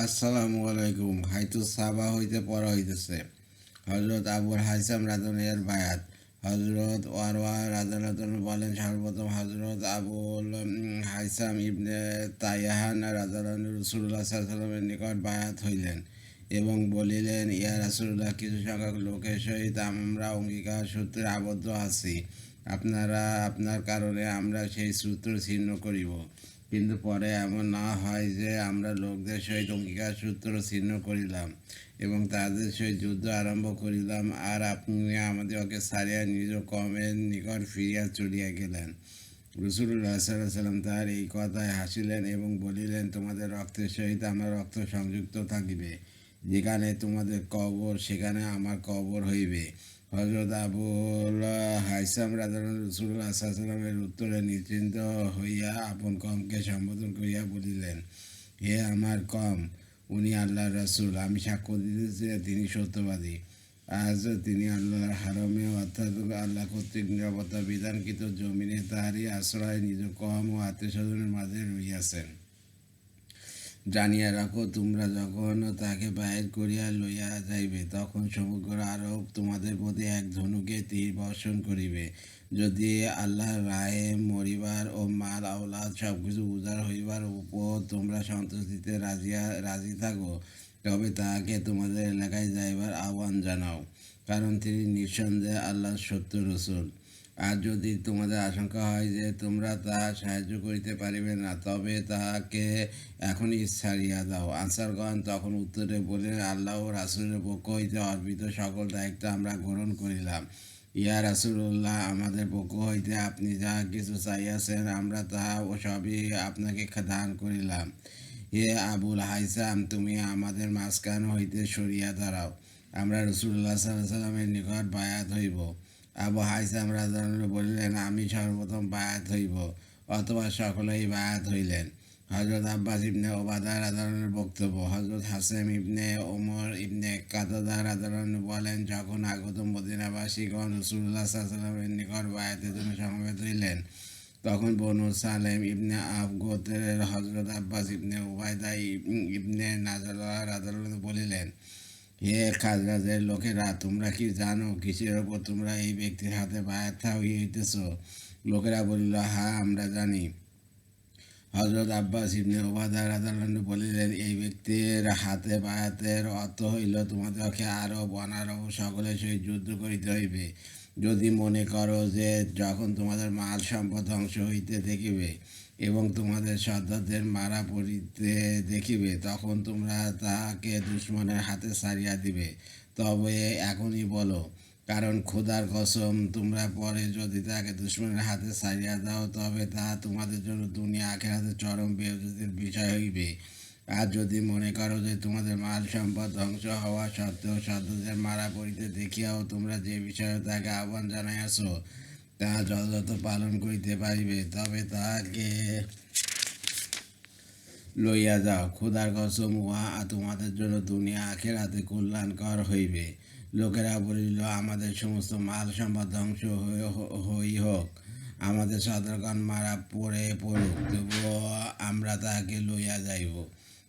আসসালামু আলাইকুম। হাইতু সাবা হইতে পড়া হইতেছে। হজরত আবুল হাইসাম রাজনের বায়াত। হজরত ওয়ারওয়া রাজন বলেন, সর্বপ্রথম হজরত আবুল হাইসাম ইবনে তাইয়াহান রাজান রসুল্লাহ সাল্লামের নিকট বায়াত হইলেন এবং বলিলেন, ইয়া রাসুল্লাহ কিছু সংখ্যক লোকের সহিত আমরা অঙ্গীকার সূত্রে আবদ্ধ আছি। আপনারা, আপনার কারণে আমরা সেই সূত্র ছিন্ন করিব। কিন্তু পরে এমন না হয় যে আমরা লোকদের সহিত অঙ্গীকার সূত্র ছিন্ন করিলাম এবং তাদের সহিত যুদ্ধ আরম্ভ করিলাম আর আপনি আমাদেরকে সারিয়া নিজ কমের নিকট ফিরিয়া চলিয়া গেলেন। রসুল্লাহ সাল্লাম তার এই কথায় হাসিলেন এবং বলিলেন, তোমাদের রক্তের সহিত আমার রক্ত সংযুক্ত থাকিবে। যেখানে তোমাদের কবর, সেখানে আমার কবর হইবে। হজরত আবুল হাইসাম রাজান রসুল্লাহ সাল্লামের উত্তরে নিশ্চিন্ত হইয়া আপন কমকে সম্বোধন করিয়া বলিলেন, হে আমার কম, উনি আল্লাহ রসুল, আমি সাক্ষ্য দিতেছি তিনি সত্যবাদী। আজ তিনি আল্লাহর হারমে, অর্থাৎ আল্লাহ কর্তৃক নিরাপত্তা বিধানকৃত জমিনে তাহারই আশ্রয় নিজ কম ও আত্মীয় স্বজনের মাঝে রইয়াছেন জানিয়া রাখো, তোমরা যখন তাকে বাহির করিয়া লইয়া যাইবে, তখন সমগ্র আরব তোমাদের প্রতি এক ধনুকে তীর বর্ষণ করিবে। যদি আল্লাহর রায়ে মরিবার ও মাল আওলাদ সব কিছু উজাড় হইবার উপর তোমরা সন্তুষ্টিতে রাজিয়া, রাজি থাকো, তবে তাহাকে তোমাদের এলাকায় যাইবার আহ্বান জানাও। কারণ তিনি নিঃসন্দেহে আল্লাহর সত্য রসুল। আর যদি তোমাদের আশঙ্কা হয় যে তোমরা তাহা সাহায্য করিতে পারিবে না, তবে তাহাকে এখনই ছাড়িয়া দাও। আনসারগণ তখন উত্তরে বলে আল্লাহ ও রাসুলের পক্ষ হইতে অর্পিত সকল দায়িত্ব আমরা গ্রহণ করিলাম। ইয়া রাসুল্লাহ আমাদের পক্ষ হইতে আপনি যাহা কিছু চাইয়াছেন আমরা তাহা ও সবই আপনাকে দান করিলাম। হে আবুল হাইসাম, তুমি আমাদের মাঝখান হইতে সরিয়া দাঁড়াও। আমরা রসুল্লাহ সাল্লাহ সাল্লামের নিকট বায়াত হইব। আবু হাইসাম রাজন বলিলেন, আমি সর্বপ্রথম বায়াত হইব। অথবা সকলেই বায়াত হইলেন। হজরত আব্বাস ইবনে ওবাদা রাজানের বক্তব্য হজরত হাসেম ইবনে ওমর ইবনে কাতাদা রাজান বলেন, যখন আগত মদিনাবাসীগণ রসুল্লাহ সাল্লামের নিকট বায়াতের জন্য সমবেত হইলেন, তখন বনু সালেম ইবনে আব গোত্রের হজরত আব্বাস ইবনে ওবায়দা ইব- ইবনে নাজাল্লাহ রাজান বলিলেন হে খাজরাজের লোকেরা, তোমরা কি জানো কিসের ওপর তোমরা এই ব্যক্তির হাতে বায়াত হইতেছ? লোকেরা বলিল হ্যাঁ আমরা জানি। হজরত আব্বাস ইবনে ওবাদা রাদালান বলিলেন, এই ব্যক্তির হাতে বায়াতের অর্থ হইল তোমাদেরকে আরব অনারব সকলের সহিত যুদ্ধ করিতে হইবে। যদি মনে করো যে যখন তোমাদের মাল সম্পদ ধ্বংস হইতে দেখিবে এবং তোমাদের সর্দারদের মারা পড়িতে দেখিবে, তখন তোমরা তাহাকে দুশ্মনের হাতে সারিয়া দিবে। তবে এখনই বলো, কারণ খোদার কসম, তোমরা পরে যদি তাকে দুশ্মনের হাতে সারিয়া দাও, তবে তা তোমাদের জন্য দুনিয়া আখেরাতে চরম বেউজতির বিষয় হইবে। আর যদি মনে করো যে তোমাদের মাল সম্পদ ধ্বংস হওয়া সত্ত্বেও সদস্যদের মারা পড়িতে দেখিয়াও তোমরা যে বিষয়ে তাকে আহ্বান জানাইয়াছ তাহা যথাযথ পালন করিতে পারিবে, তবে তাহাকে লইয়া যাও। খোদার কসম, উহা তোমাদের জন্য দুনিয়া আখেরাতে কল্যাণকর হইবে। লোকেরা বলিল, আমাদের সমস্ত মাল সম্পদ ধ্বংস হই হোক। আমাদের সদরগণ মারা পড়ে পড়ুক, তবুও আমরা তাহাকে লইয়া যাইব।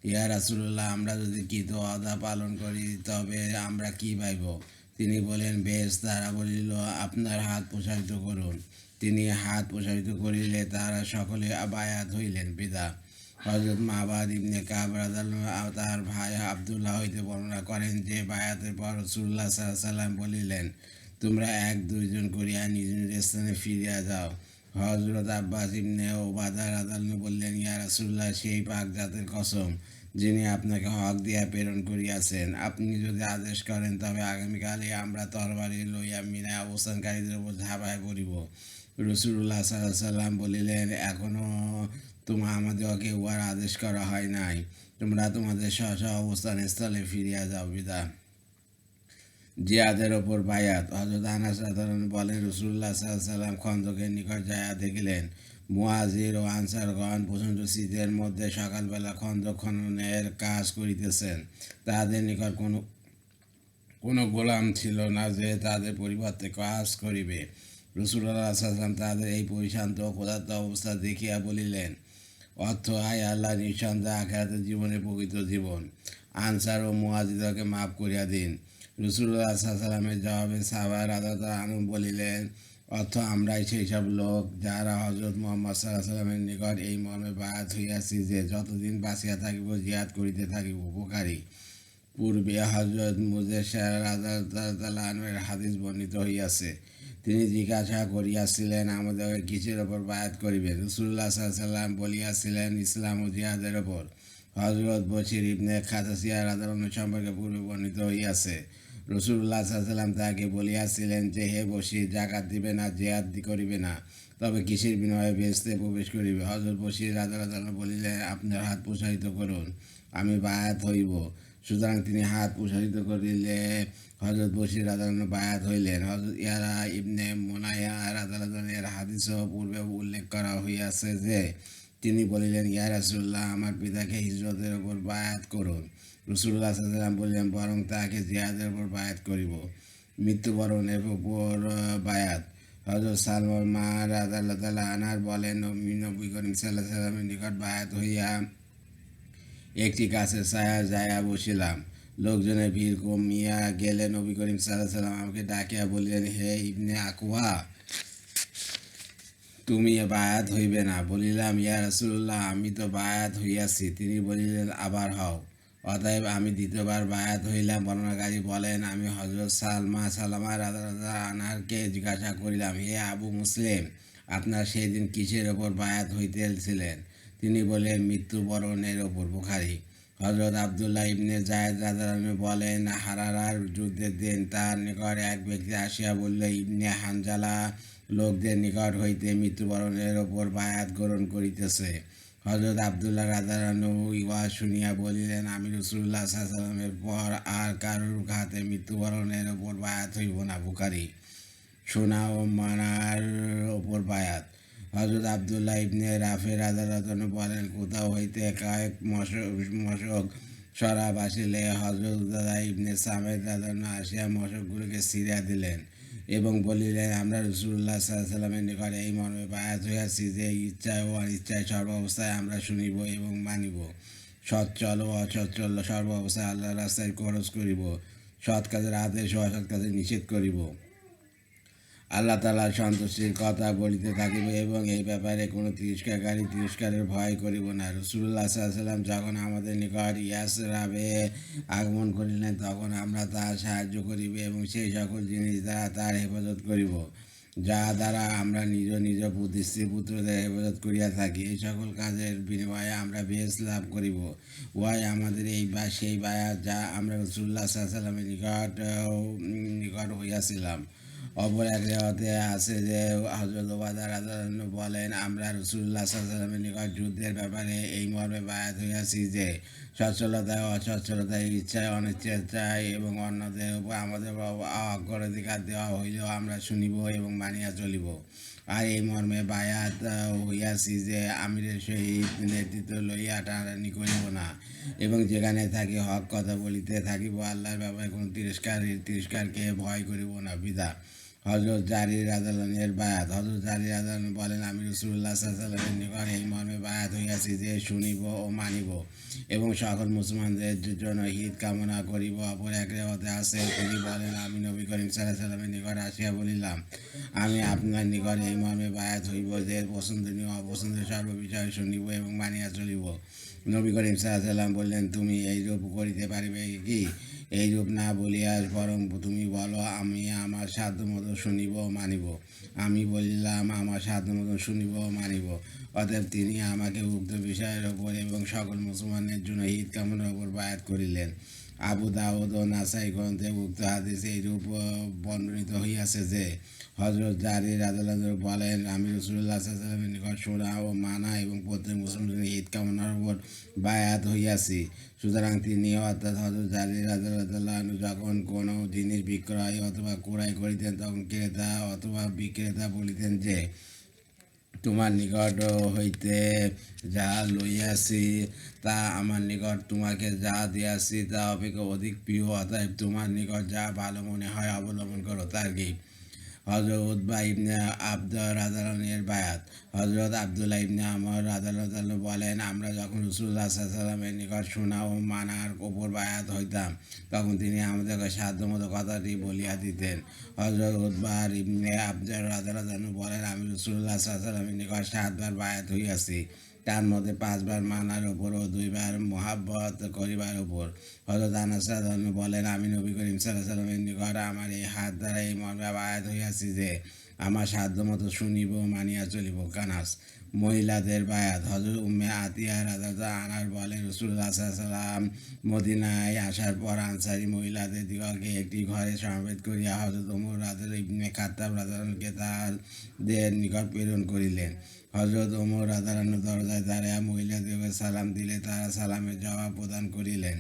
ইয়া রাসুল্লাহ আমরা যদি কৃত অদা পালন করি, তবে আমরা কি পাইব? তিনি বলেন, বেশ, তারা বলিল, আপনার হাত প্রসারিত করুন। তিনি হাত প্রসারিত করিলে তারা সকলে বায়াত হইলেন, পিতা। হজরত মাহবাদ ইবনে কাব রাদিয়াল্লাহু তার ভাই আবদুল্লাহ হইতে বর্ণনা করেন যে, বায়াতের পর রসুল্লাহ সাল্লাম বলিলেন, তোমরা এক দুইজন করিয়া নিজ নিজ স্থানে ফিরিয়া যাও। হজরত আব্বাস ইবনে ওবাদা রাদাল্লাহ বললেন, ইয়া রাসুল্লাহ সেই পাক জাতের কসম। যিনি আপনাকে হক দিয়া প্রেরণ করিয়াছেন, আপনি যদি আদেশ করেন, তবে আগামীকালে আমরা তরবারি লইয়া মিনায় অবস্থানকারীদের উপর ঝাঁপায় পড়িব রসুল্লাহ সাল্লাহ সাল্লাম বলিলেন এখনও তোমা, আমাদেরকে উহার আদেশ করা হয় নাই। তোমরা তোমাদের স্ব স্ব অবস্থান স্থলে ফিরিয়া যাও বিদা জিয়াদের ওপর বায়াত। হজরত আনাস বলেন রসুল্লাহ সাল্লাম খন্দকের নিকট যায়া দেখিলেন মুয়াজির ও আনসারগণ প্রচণ্ড শীতের মধ্যে সকালবেলা খন্দক খননের কাজ করিতেছেন। তাদের নিকট কোনো কোনো গোলাম ছিল না যে তাদের পরিবর্তে কাজ করিবে। রসুল্লাহ তাদের এই পরিশান্ত ক্ষুধার্ত অবস্থা দেখিয়া বলিলেন, অর্থ আয় আল্লাহ নিঃসন্দেহে আখেরাতের জীবনে প্রকৃত জীবন। আনসার ও মুয়াজিদকে মাফ করিয়া দিন। রসুল্লাহ সাল্লামের জবাবে সাহাবার আদাত আনু বলিলেন অর্থ আমরাই সেই সব লোক যারা হজরত মোহাম্মদ সাল্লাহ সাল্লামের নিকট এই মর্মে বায়াত হইয়াছি যে যতদিন বাঁচিয়া থাকিব জিয়াদ করিতে থাকিব, উপকারী। পূর্বে হজরত মুজেশার আদালতালের হাদিস বর্ণিত হইয়াছে। তিনি জিজ্ঞাসা করিয়াছিলেন, আমাদের কিসের ওপর বায়াত করিবেন রসুল্লাহ সাল্লাম বলিয়াছিলেন, ইসলাম ও জিহাদের ওপর হজরত বশির ইবনে খাতাসিয়ার আদালত সম্পর্কে পূর্বে বর্ণিত হইয়াছে। রসুল্লাহ সাল্লাম তাহাকে বলিয়াছিলেন যে, হে বশির জাকাত দিবে না জেহাদ করিবে না। তবে কিসের বিনিময়ে বেসতে প্রবেশ করিবে? হজরত বশির আদালত বলিলেন, আপনার হাত প্রসারিত করুন, আমি বায়াত হইব। সুতরাং তিনি হাত প্রসারিত করিলে হজরত বশির আদালত বায়াত হইলেন। হজরত ইয়ারা ইবনে মোনাইয়া আদালত এর হাদিসও পূর্বে উল্লেখ করা হইয়াছে যে তিনি বলিলেন, ইয়া রাসুল্লাহ আমার পিতাকে হিজরতের ওপর বায়াত করুন। রসুল্লাহ সাল্লাম বললেন, বরং তাকে জিহাদের ওপর বায়াত করিব। মৃত্যুবরণের ওপর বায়াত। হজরত সালমান মার আল্লাহ তালা আনার বলেন, নবী করিম সাল্লাহ সাল্লামের নিকট বায়াত হইয়া একটি গাছের ছায়া যাইয়া বসিলাম। লোকজনের ভিড় কমিয়া গেলে নবী করিম সাল্লাহ সাল্লাম আমাকে ডাকিয়া বলিলেন, হে ইবনে আকুয়া তুমি বায়াত হইবে না। বলিলাম, ইয়া রসুল্লাহ আমি তো বায়াত হইয়াছি। তিনি বলিলেন, আবার হও। অতএব আমি দ্বিতীয়বার বায়াত হইলাম। বর্ণনাকারী বলেন, আমি হজরত সালমা, সালামা রাজা আনারকে জিজ্ঞাসা করিলাম, হে আবু মুসলিম, আপনার সেই দিন কিসের ওপর বায়াত হইতেছিলেন? তিনি বলেন মৃত্যুবরণের ওপর, বুখারি। হজরত আবদুল্লাহ ইবনে জায়দ রাজারামে বলেন, হারারার যুদ্ধের দিন তার নিকট এক ব্যক্তি আসিয়া বলল, ইবনে হানজালা লোকদের নিকট হইতে মৃত্যুবরণের ওপর বায়াত গ্রহণ করিতেছে। হজরত আবদুল্লাহ রাজারানু ইওয়া শুনিয়া বলিলেন, আমি রসুল্লাহ সাল্লামের পর আর কারোর হাতে মৃত্যুবরণের ওপর বায়াত হইব না বুকারি সোনা ও মানার ওপর বায়াত। হজরত আবদুল্লাহ ইবনে রাফের আদালত বলেন, কোথাও হইতে কয়েক মশক মশক আসিলে হজরত দাদা ইবনে সামেদ দাদা আসিয়া মশকগুলোকে সিরিয়া দিলেন। এবং বলিলেন, আমরা রসুল্লাহ সাল্লামের নিকট এই মর্মে বায়াত হইয়াছি যে, ইচ্ছায় ও অনিচ্ছায় সর্ব অবস্থায় আমরা শুনিব এবং মানিব। সচ্ছল ও অসচ্ছল সর্ব অবস্থায় আল্লাহ রাস্তায় খরচ করিব। সৎ কাজের আদেশ ও অসৎ কাজে নিষেধ করিব। আল্লাহ তালার সন্তুষ্টির কথা বলিতে থাকিব এবং এই ব্যাপারে কোনো তিরস্কারী তিরস্কারের ভয় করিব না। রসুল্লাহ সাল্লাম যখন আমাদের নিকট ইয়াস রাবে আগমন করিলেন, তখন আমরা তার সাহায্য করিব এবং সেই সকল জিনিস দ্বারা তার হেফাজত করিব, যা দ্বারা আমরা নিজ নিজ স্ত্রী পুত্রদের হেফাজত করিয়া থাকি। এই সকল কাজের বিনিময়ে আমরা বেশ লাভ করিব। ওয়াই আমাদের এই বা, সেই বায়া যা আমরা রসুল্লাহ সাল্লামের নিকট নিকট হইয়াছিলাম। অপর এক রেওয়াতে আছে যে হজরত ওবাদার বলেন, আমরা রসুল্লাহ সাল্লামের নিকট যুদ্ধের ব্যাপারে এই মর্মে বায়াত হইয়াছি যে, সচ্ছলতায়, অসচ্ছলতায়, ইচ্ছায় অনিচ্ছায় এবং অন্যদের উপর আমাদের অগ্রাধিকার দেওয়া হইলেও আমরা শুনিব এবং মানিয়া চলিব। আর এই মর্মে বায়াত হইয়াছি যে, আমিরের সহিত নেতৃত্ব লইয়া টানাটানি করিব না এবং যেখানে থাকি হক কথা বলিতে থাকিব, আল্লাহর ব্যাপারে কোনো তিরস্কার, তিরস্কারকে ভয় করিব না বিদা হজরত জারির আদালনের বায়াত। হজরত জারির আদালন বলেন, আমি রসুল্লাহ সাল্লামের নিকট এই মর্মে বায়াত হইয়াছি যে শুনিব ও মানিব এবং সকল মুসলমানদের জন্য হিত কামনা করিব। অপর এক রেওয়াতে আছে, তিনি বলেন, আমি নবী করিম সাল্লাহ সাল্লামের নিকট আসিয়া বলিলাম, আমি আপনার নিকট এই মর্মে বায়াত হইব যে পছন্দনীয়, অপছন্দের সর্ব বিষয় শুনিব এবং মানিয়া চলিব। নবী করিম সাল্লাম বললেন, তুমি এই রূপ করিতে পারিবে কি? এই রূপ না বলিয়া বরং তুমি বলো, আমি আমার সাধ্য মতো শুনিব মানিব। আমি বলিলাম, আমার সাধ্য মতো শুনিব মানিব। অতএব তিনি আমাকে উক্ত বিষয়ের ওপর এবং সকল মুসলমানের জন্য হিত কামনার ওপর বায়াত করিলেন। আবু দাউদ ও নাসাই গ্রন্থে উক্ত হাদিস এইরূপ বর্ণিত হইয়াছে যে হজরত জারি আদালত বলেন, আমি রসুল্লাহ সাল্লামের নিকট শোনা ও মানা এবং প্রত্যেক মুসলমানের ঈদ কামনার উপর বায়াত হইয়াছি। সুতরাং তিনি অর্থাৎ হজরত জারির আদালতাল্লাহ যখন কোনো জিনিস বিক্রয় অথবা ক্রয় করিতেন, তখন ক্রেতা অথবা বিক্রেতা বলিতেন যে, তোমার নিকট হইতে যা লইয়াছি, তা আমার নিকট তোমাকে যা দিয়াছি, তা অপেক্ষা অধিক প্রিয়। অতএব তোমার নিকট যা ভালো মনে হয় অবলম্বন করো। তার কি হজরত উদ্বা ইবনে আব্দুল রাজানের বায়াত। হজরত আবদুল্লাহ ইবনে আমর রাজাল্লাহ বলেন, আমরা যখন রসুল্লাহ সাল্লামের নিকট শোনা ও মানার ওপর বায়াত হইতাম, তখন তিনি আমাদেরকে সাধ্যমতো কথাটি বলিয়া দিতেন। হজরত উদ্বার ইবনে আব্দুল রাজাল্লাহ বলেন, আমি রসুল্লাহ সাল্লামের নিকট সাতবার বায়াত হইয়াছি। তার মধ্যে পাঁচবার মানার ওপর ও দুইবার মোহাব্বত করিবার উপর। হজরত আনাস রাদিয়াল্লাহু আনহু বলেন, আমি নবী করিম সাল্লাহ সাল্লামের নিকট আমার এই হাত দ্বারা এই মর্মে আয়াত হইয়াছি যে, আমার সাধ্য মতো শুনিব, মানিয়া চলিব। কানাস, মহিলাদের বায়াত হজরত উম্মে আতিয়া রাজা আনার বলে রসুল্লাহ সাল্লাম মদিনায় আসার পর আনসারি মহিলাদের দিগকে একটি ঘরে সমাবেত করিয়া হজরত উমর রাজা ইবনে খাত্তাব রাজাকে তাদের নিকট প্রেরণ করিলেন। হজরত ওমর রাধারানু দরজায় দাঁড়াইয়া মহিলাদেরকে সালাম দিলে তারা সালামের জবাব প্রদান করিলেন।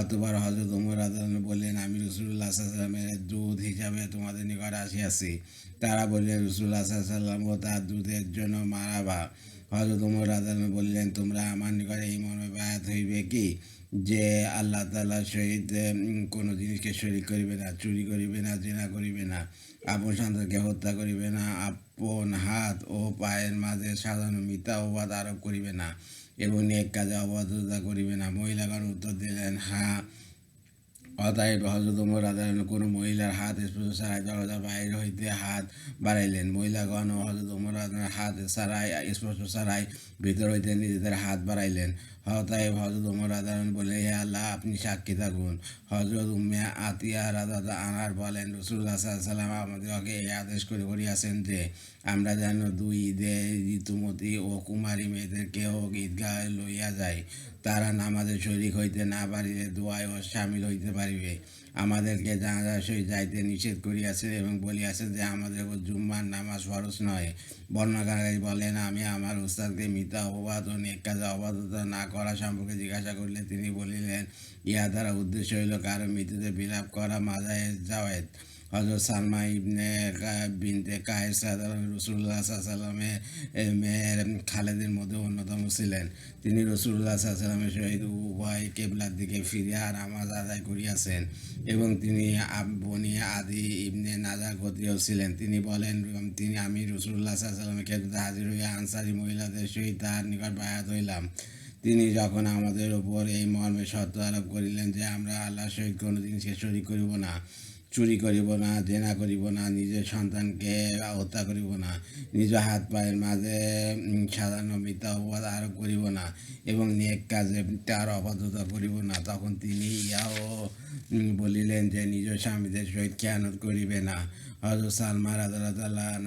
অতবার হজরত ওমর রাধারানু বললেন, আমি রসুল্লাহ সাল্লামের দুধ হিসাবে তোমাদের নিকট আসিয়াছি। তারা বললেন রসুল্লাহ সাল্লাম ও তার দুধের জন্য মারাবা। হজরত ওমর রাধারানু বললেন, তোমরা আমার নিকট এই মর্মে বায়াত হইবে কি? যে আল্লাহ তাল্লাহ সহিত কোনো জিনিসকে শরিক করিবে না, চুরি করিবে না, জেনা করিবে না, আপন সন্তানকে হত্যা করিবে না আপন হাত ও পায়ের মাঝে সাধারণ মিথ্যা অবাদ আরোপ করিবে না এবং এক কাজে অবাধ্যতা করিবে না। মহিলাগণ উত্তর দিলেন হ্যাঁ অতএব হজরত ওমর কোনো মহিলার হাত স্পর্শ ছাড়াই দরজা বাইরে হইতে হাত বাড়াইলেন। মহিলাগণ ও হজরত ওমর রাজার হাত ছাড়াই, স্পর্শ ছাড়াই ভিতর হইতে নিজেদের হাত বাড়াইলেন। অতএব হজরত উমর রাজারান বলে হে আল্লাহ, আপনি সাক্ষী থাকুন। হজরত উম্মে আতিয়া রাজা আনার বলেন রসুল্লাহ সাল্লাম আমাদেরকে এই আদেশ করে করিয়াছেন যে, আমরা যেন দুই ঈদে ঋতুমতি ও কুমারী মেয়েদের মেয়েদেরকেও ঈদগাহে লইয়া যাই। তারা নামাজে শরিক হইতে না পারিলে দোয়ায় ও সামিল হইতে পারিবে। আমাদেরকে জানাজার সহিত যাইতে নিষেধ করিয়াছেন এবং বলিয়াছেন যে আমাদের উপর জুম্মার নামাজ ফরজ নয়। বর্ণাকারী বলেন, আমি আমার উস্তাদকে মিথ্যা অপবাদ ও কাজে অবাধতা না করা সম্পর্কে জিজ্ঞাসা করলে তিনি বলিলেন, ইহা দ্বারা উদ্দেশ্য হইল কারও মৃত্যুতে বিলাপ করা মাজায় জাওয়েদ হজরত সালমা ইবনে বিনতে কায়েস রসুল্লাহ সাল্লামের মেয়ের খালেদের মধ্যে অন্যতম ছিলেন। তিনি রসুল্লাহ সাল্লামের সহিত উভয় কেবলার দিকে ফিরিয়া আমাজ আদায় করিয়াছেন এবং তিনি বনি আদি ইবনে নাজার গোত্রীয় ছিলেন। তিনি বলেন তিনি, আমি রসুল্লাহ সাল্লামের ক্ষেত্রে হাজির হইয়া আনসারি মহিলাদের সহিত তাহার নিকট বায়াত হইলাম। তিনি যখন আমাদের ওপর এই মর্মে সত্য আরোপ করিলেন যে, আমরা আল্লাহর সহিত কোনোদিন জিনিসকে শরিক করিব না। চুরি করিব না, জেনা করিব না নিজের সন্তানকে হত্যা করিব না, নিজ হাত পায়ের মাঝে সাধারণ মিথ্যা অপবাদ আরোপ করিব না এবং নেক কাজে তার অবাধ্যতা করিব না। তখন তিনি ইয়াও বলিলেন যে, নিজ স্বামীদের সহিত খেয়ানত করিবে না। হজরত সালমা রাজাল্লাহ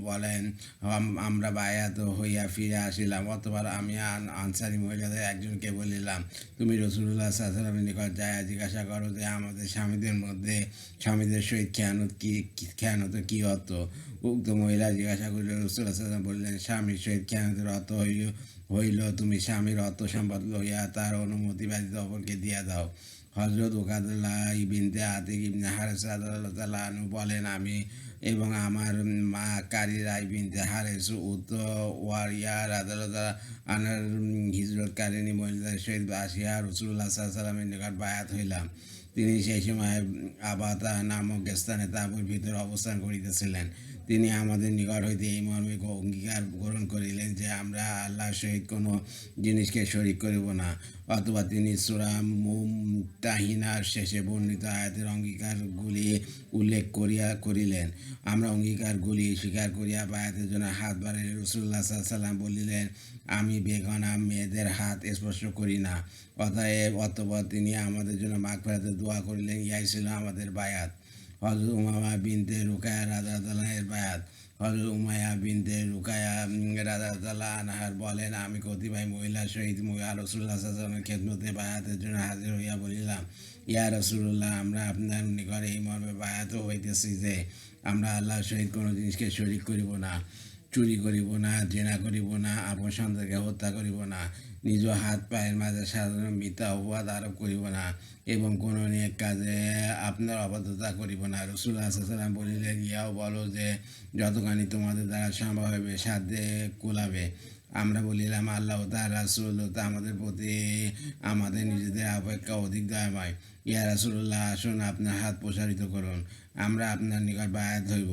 বলেন, আম- আমরা বায়াত হইয়া ফিরে আসিলাম অতবার আমি আন- আনসারি মহিলাদের একজনকে বলিলাম, তুমি রসুল্লাহ সাল্লামের নিকট যায় জিজ্ঞাসা করো যে আমাদের স্বামীদের মধ্যে, স্বামীদের সহিত খেয়ানত কি খেয়ানত কি অর্থ? উক্ত মহিলা জিজ্ঞাসা করিল রসুল্লাহ সাল্লাম বললেন, স্বামীর সহিত খেয়ানতের অর্থ হইল হইল তুমি স্বামীর অর্থ সম্পদ লইয়া তার অনুমতি ব্যতীত অপরকে দিয়া দাও। হজরত ওকাদুল্লাহ বিনতে আতিক ইবনে হারেস রাদিয়াল্লাহু আনহু বলেন, আমি এবং আমার মা কারি কারিরাই বিনতে হারেস উত ওয়ারিয়া রাদাল্লাহ আনার হিজরতকারিনী মহিলাদের সহিত আসিয়া রসুল্লাহ সাল্লামের নিকট বায়াত হইলাম। তিনি সেই সময় আবাতা নামক স্থানে তাঁবুর ভিতরে অবস্থান করিতেছিলেন। তিনি আমাদের নিকট হইতে এই মর্মে অঙ্গীকার গ্রহণ করিলেন যে আমরা আল্লাহর সহিত কোনো জিনিসকে শরিক করিব না। অথবা তিনি সুরা মুমতাহিনার শেষে বর্ণিত আয়াতের অঙ্গীকারগুলি উল্লেখ করিয়া করিলেন। আমরা অঙ্গীকারগুলি স্বীকার করিয়া বায়াতের জন্য হাত বাড়াইলে রসুল্লাহ সাল্লাম বলিলেন, আমি বেগনা মেয়েদের হাত স্পর্শ করি না। অতএব অতপর তিনি আমাদের জন্য মাঘ দোয়া করিলেন। ইয়াই ছিল আমাদের বায়াত। হজরত উমামা বিনতে রুকায়া রাজা তালাহের বায়াত। হজরত উমায়া বিনতে রুকায়া রাজা তালা আনহার বলেন, আমি কতিপয় মহিলা শহীদ মহিলা রসুল্লাহ খেদমতে বায়াতের জন্য হাজির হইয়া বলিলাম, ইয়া রসুল্লাহ আমরা আপনার নিকট এই মর্মে বায়াত হইতেছি যে, আমরা আল্লাহর সহিত কোনো জিনিসকে শরিক করিব না। চুরি করিব না, জেনা করিব না আপন সন্তানকে হত্যা করিব না, নিজ হাত পায়ের মাঝে সাধারণ মিথ্যা অপবাদ আরোপ করিব না এবং কোনো নেক কাজে আপনার অবাধ্যতা করিব না। রসুল হাসান বলিলেন ইয়াও বলো যে, যতখানি তোমাদের দ্বারা সম্ভব হবে, সাধ্যে কুলাবে। আমরা বলিলাম, আল্লাহ তার রাসুল তা আমাদের প্রতি, আমাদের নিজেদের অপেক্ষা অধিক দয়াময়। ইয়া রাসুল্লাহ আসুন আপনার হাত প্রসারিত করুন, আমরা আপনার নিকট বায়াত হইব।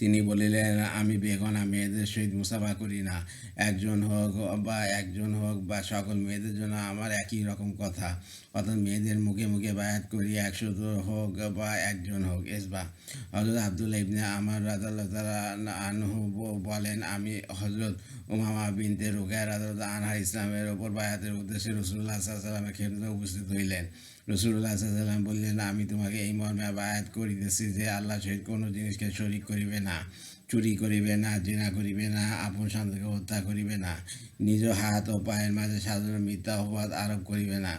তিনি বলিলেন, আমি বেগনা মেয়েদের সহিত মুসাফা করি না। একজন হোক বা একজন হোক বা সকল মেয়েদের জন্য আমার একই রকম কথা। অর্থাৎ মেয়েদের মুখে মুখে বায়াত করি একশো হোক বা একজন হোক। এসবা। হজরত আবদুল্লাহ ইবনে আমার রাজাল্লাহ আনহু বলেন, আমি হজরত উমামা বিনতে রুকায় রাজাল্লাহ আনহা ইসলামের ওপর বায়াতের উদ্দেশ্যে রসুল্লাহ সাল্লামের ক্ষেত্রে উপস্থিত হইলেন। রসুল্লাহ বললেন, আমি তোমাকে এই মর্মে বায়াত করিতেছি যে আল্লাহ সহিত কোনো জিনিসকে শরিক করিবে না, চুরি করিবে না, জেনা করিবে না, আপন সন্তানকে হত্যা করিবে না, নিজ হাত ও পায়ের মাঝে সাধারণ মিথ্যা অপবাদ আরোপ করিবে না,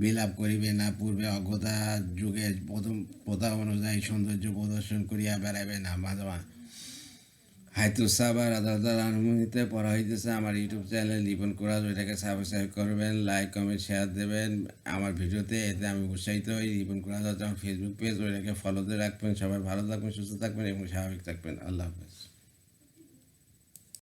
বিলাপ করিবে না, পূর্বে অজ্ঞতা যুগে প্রথম প্রথা অনুযায়ী সৌন্দর্য প্রদর্শন করিয়া বেড়াইবে না মাঝমা হায়তুসাবার দাদা অনুমতিতে পড়া হইতেছে। আমার ইউটিউব চ্যানেল লিপন কোরাজ ওইটাকে সাবস্ক্রাইব করবেন লাইক কমেন্ট শেয়ার দেবেন। আমার ভিডিওতে এতে আমি উৎসাহিত হই। লিপন হচ্ছে আমার ফেসবুক পেজ ওইটাকে ফলোতে রাখবেন। সবাই ভালো থাকবেন, সুস্থ থাকবেন এবং স্বাভাবিক থাকবেন। আল্লাহ হাফেজ।